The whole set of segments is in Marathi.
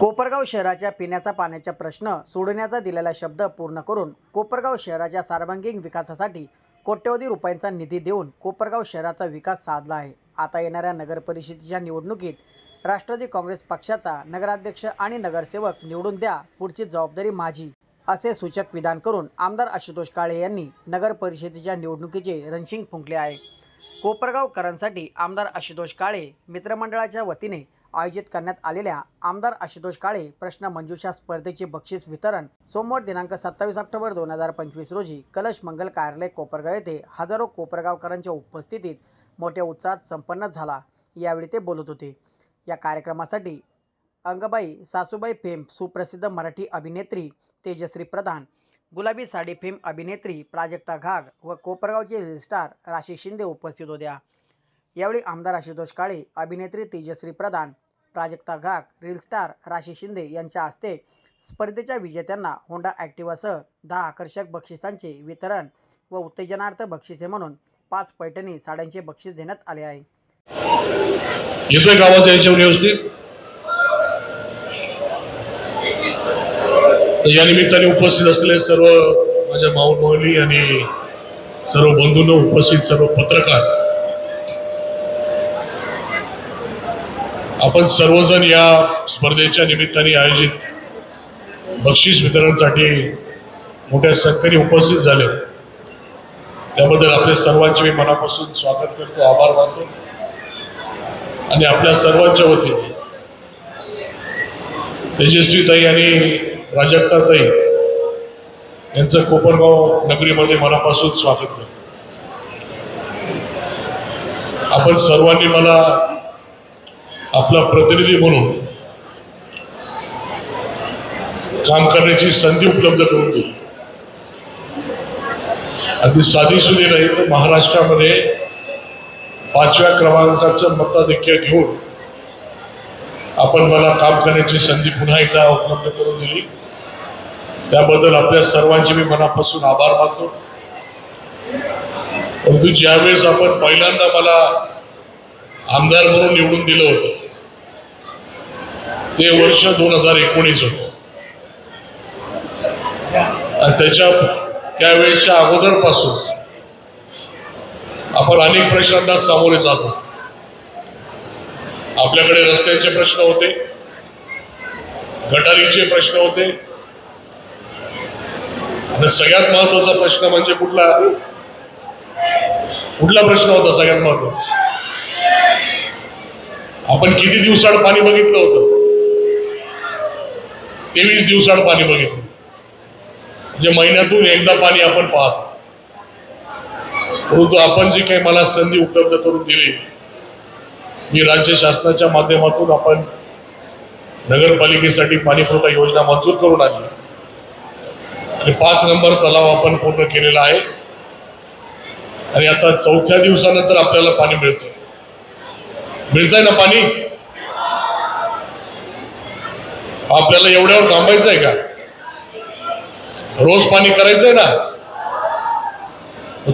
कोपरगाव शहराच्या पिण्याचा पाण्याचा प्रश्न सोडवण्याचा दिलेला शब्द पूर्ण करून कोपरगाव शहराच्या सर्वांगीण विकासासाठी कोट्यवधी रुपयांचा निधी देऊन कोपरगाव शहराचा विकास साधला आहे. आता येणाऱ्या नगरपरिषदेच्या निवडणुकीत राष्ट्रवादी काँग्रेस पक्षाचा नगराध्यक्ष आणि नगरसेवक निवडून द्या पुढची जबाबदारी माझी असे सूचक विधान करून आमदार आशुतोष काळे यांनी नगर परिषदेच्या निवडणुकीचे रणशिंग फुंकले आहे. कोपरगावकरांसाठी आमदार आशुतोष काळे मित्रमंडळाच्या वतीने आयोजित करण्यात आलेल्या आमदार आशुतोष काळे प्रश्न मंजुषा स्पर्धेचे बक्षीस वितरण सोमवार दिनांक सत्तावीस ऑक्टोबर दोन हजार पंचवीस रोजी कलश मंगल कार्यालय कोपरगाव येथे हजारो कोपरगावकरांच्या उपस्थितीत मोठ्या उत्साहात संपन्न झाला. यावेळी ते बोलत होते. या कार्यक्रमासाठी अंगबाई सासूबाई फेम सुप्रसिद्ध मराठी अभिनेत्री तेजश्री प्रधान गुलाबी साडी फेम अभिनेत्री प्राजक्ता घाग व कोपरगावचे रील स्टार राशी शिंदे उपस्थित होत्या. यावेळी आमदार आशुतोष काळे अभिनेत्री तेजश्री प्रधान प्राजक्ता घाक रील स्टार राशी शिंदे यांच्या हस्ते स्पर्धेच्या विजेत्यांना होंडा ॲक्टिवासह दहा आकर्षक बक्षिसांचे वितरण व उत्तेजनार्थ बक्षिसे म्हणून पाच पैठणी साड्यांचे बक्षीस देण्यात आले आहे. येतोय का आवाज व्यवस्थित? या निमित्ताने उपस्थित असलेले सर्व माझ्या माऊली आणि सर्व बंधूंना उपस्थित सर्व पत्रकार आपण सर्वजण या स्पर्धेच्या निमित्ताने आयोजित बक्षीस वितरणसाठी मोठ्या संख्येने उपस्थित झाले. त्याबद्दल आपल्या सर्वांचे मी मनापासून स्वागत करतो आभार मानतो. आणि आपल्या सर्वांच्या वतीने तेजस्वीताई आणि प्राजक्ताताई यांचं कोपरगाव नगरीमध्ये मनापासून स्वागत करतो. आपण सर्वांनी मला आपला प्रतिनिधी म्हणून काम करण्याची संधी उपलब्ध करून दिली आणि ती साधी सुधी नाही तर महाराष्ट्रामध्ये पाचव्या क्रमांकाचं मताधिक्य घेऊन आपण मला काम करण्याची संधी पुन्हा एकदा उपलब्ध करून दिली. त्याबद्दल आपल्या सर्वांचे मी मनापासून आभार मानतो. परंतु ज्यावेळेस आपण पहिल्यांदा मला आमदार म्हणून निवडून दिलं होतं. ते वर्ष दोन हजार एकोणीस होत. आणि त्याच्या त्यावेळेसच्या अगोदरपासून आपण अनेक प्रश्नांना सामोरे जातो आपल्याकडे रस्त्याचे प्रश्न होते गटारीचे प्रश्न होते. आणि सगळ्यात महत्त्वाचा प्रश्न म्हणजे कुठला? कुठला प्रश्न होता सगळ्यात महत्त्वाचा आपण किती दिवसाड पाणी बघितलं होतं? तेवीस दिवसाड पाणी बघितलं. म्हणजे महिन्यातून एकदा पाणी आपण पाहतो. परंतु आपण जी काही मला संधी उपलब्ध करून दिली मी राज्य शासनाच्या माध्यमातून आपण नगरपालिकेसाठी पाणीपुरवठा योजना मंजूर करून आली आणि पाच नंबर तलाव आपण पूर्ण केलेला आहे. आणि आता चौथ्या दिवसानंतर आपल्याला पाणी मिळतं मिळतंय ना पाणी? आपल्याला एवढ्यावर थांबायचंय आहे का? रोज पाणी करायचंय ना?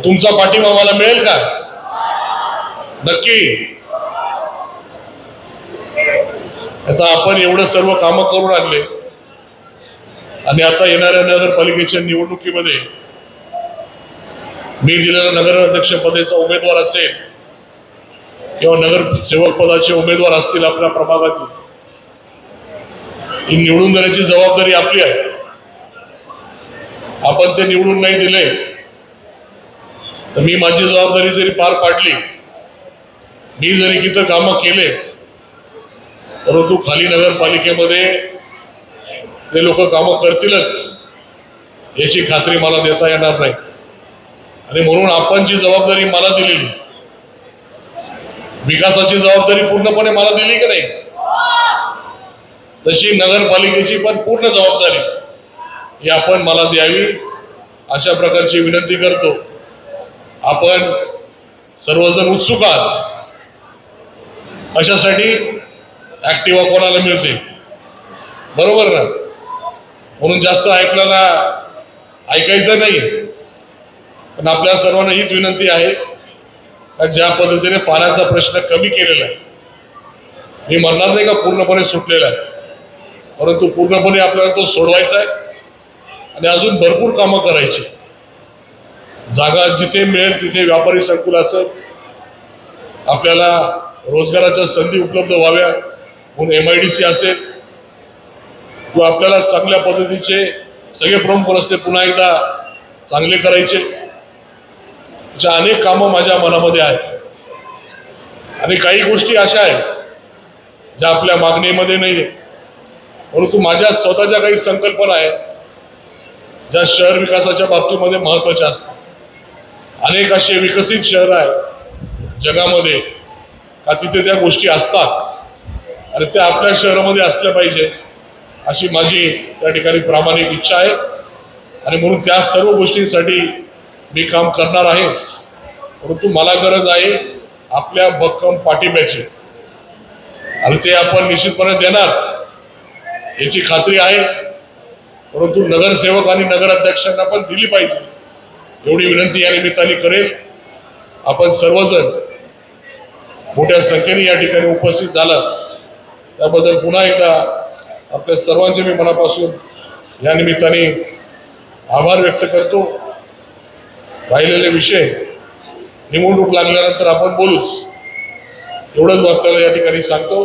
तुमचा पाठिंबा मला मिळेल का? नक्की. आता आपण एवढं सर्व कामं करून आणले. आणि आता येणाऱ्या नगरपालिकेच्या निवडणुकीमध्ये मी दिलेल्या नगराध्यक्ष पदेचा उमेदवार असेल. किंवा नगरसेवक पदाचे उमेदवार असतील आपल्या प्रभागातील. ही निवडून देण्याची जबाबदारी आपली आहे. आपण ते निवडून नाही दिले तर मी माझी जबाबदारी जरी पार पाडली मी जरी तिथं कामं केले परंतु खाली नगरपालिकेमध्ये ते लोक कामं करतीलच याची खात्री मला देता येणार नाही. आणि म्हणून आपण जी जबाबदारी मला दिलेली विकासाची जबाबदारी पूर्णपणे मला दिली की नाही? तशी नगरपालिकेची पण पूर्ण जबाबदारी. ही आपण मला द्यावी अशा प्रकारची विनंती करतो. आपण सर्वजण उत्सुक आहात. अशासाठी ऍक्टिव्हा कोणाला मिळते? बरोबर ना? म्हणून जास्त ऐकल्याला ऐकायचं नाही. पण आपल्या सर्वांना हीच विनंती आहे. ज्या पद्धतीने पाण्याचा प्रश्न कमी केलेला आहे मी म्हणणार नाही का पूर्णपणे सुटलेला आहे. परंतु पूर्णपणे आपल्याला तो सोडवायचा आहे आणि अजून भरपूर कामं करायची. जागा जिथे मिळेल तिथे व्यापारी संकुल असत आपल्याला रोजगाराच्या संधी उपलब्ध व्हाव्या म्हणून एम आय डी सी असेल किंवा आपल्याला चांगल्या पद्धतीचे सगळे प्रमुख रस्ते पुन्हा एकदा चांगले करायचे. अशा अनेक कामं माझ्या मनामध्ये आहेत. आणि काही गोष्टी अशा आहेत ज्या आपल्या मागणीमध्ये नाही आहे परंतु माझ्या स्वतःच्या काही संकल्पना आहेत ज्या शहर विकासाच्या बाबतीमध्ये महत्त्वाच्या असतात. अनेक असे विकसित शहर आहेत जगामध्ये का तिथे त्या गोष्टी असतात आणि त्या आपल्या शहरामध्ये असल्या पाहिजे अशी माझी त्या ठिकाणी प्रामाणिक इच्छा आहे. आणि म्हणून त्या सर्व गोष्टींसाठी मी काम करणार आहे. परंतु मला गरज आहे आपल्या भक्कम पाठिंब्याची. आणि ते आपण निश्चितपणे देणार. याची खात्री आहे. परंतु नगरसेवक आणि नगराध्यक्षांना पण दिली पाहिजे. एवढी विनंती या निमित्ताने करेल. आपण सर्वजण मोठ्या संख्येने या ठिकाणी उपस्थित झाला त्याबद्दल पुन्हा एकदा आपल्या सर्वांचे मी मनापासून या निमित्ताने आभार व्यक्त करतो. राहिलेले विषय निवडणूक लागल्यानंतर आपण बोलूच. एवढंच मी या ठिकाणी सांगतो.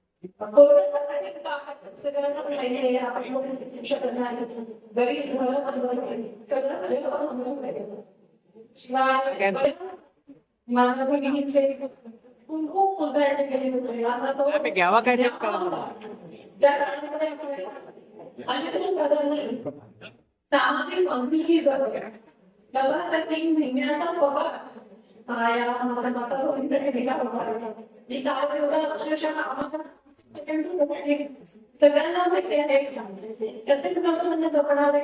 मिळालं नाही त्या आनंदाला सर्व माझी माझ्या मला माहिती आहे जनता जनता अपेक्षित तुम्ही त्याच्याबद्दल काय माझं बहिणीचे खूप उदाहरण केली होती असा तो आम्ही घ्यावा काय तेच कळा मला. ज्या कारणामध्ये आपण असे काही बदल नाही सामाजिक पंक्ती ही बदल तेव्हा तर तीन महिन्याचा पगार हा या माझ्या माता बहिणीसाठी दिला होता मी काय एवढा अक्षरशः आम्हाला सगळ्यांना माहिती आहे कसे तुम्हाला म्हणणं जपणार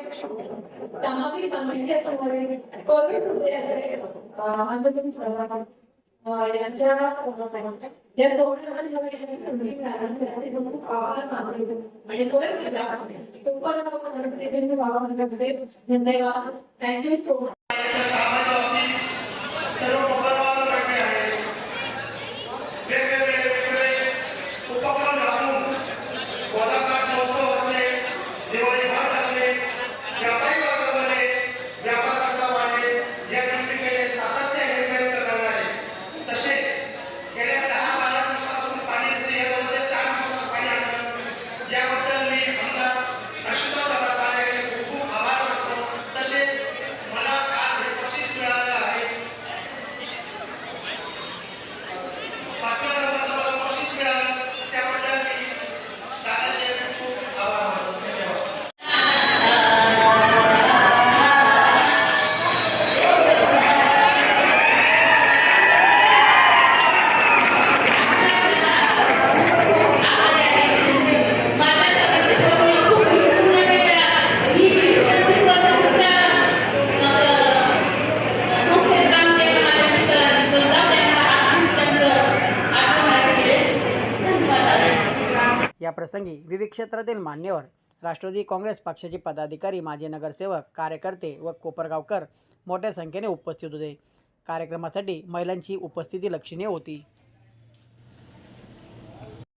यांच्या धन्यवाद थँक्यू सो मच प्रसंगी विविध क्षेत्रातील मान्यवर राष्ट्रवादी काँग्रेस पक्षाचे पदाधिकारी माजी नगरसेवक कार्यकर्ते व कोपरगावकर मोठ्या संख्येने उपस्थित होते. कार्यक्रमासाठी महिलांची उपस्थिती लक्षणीय होती.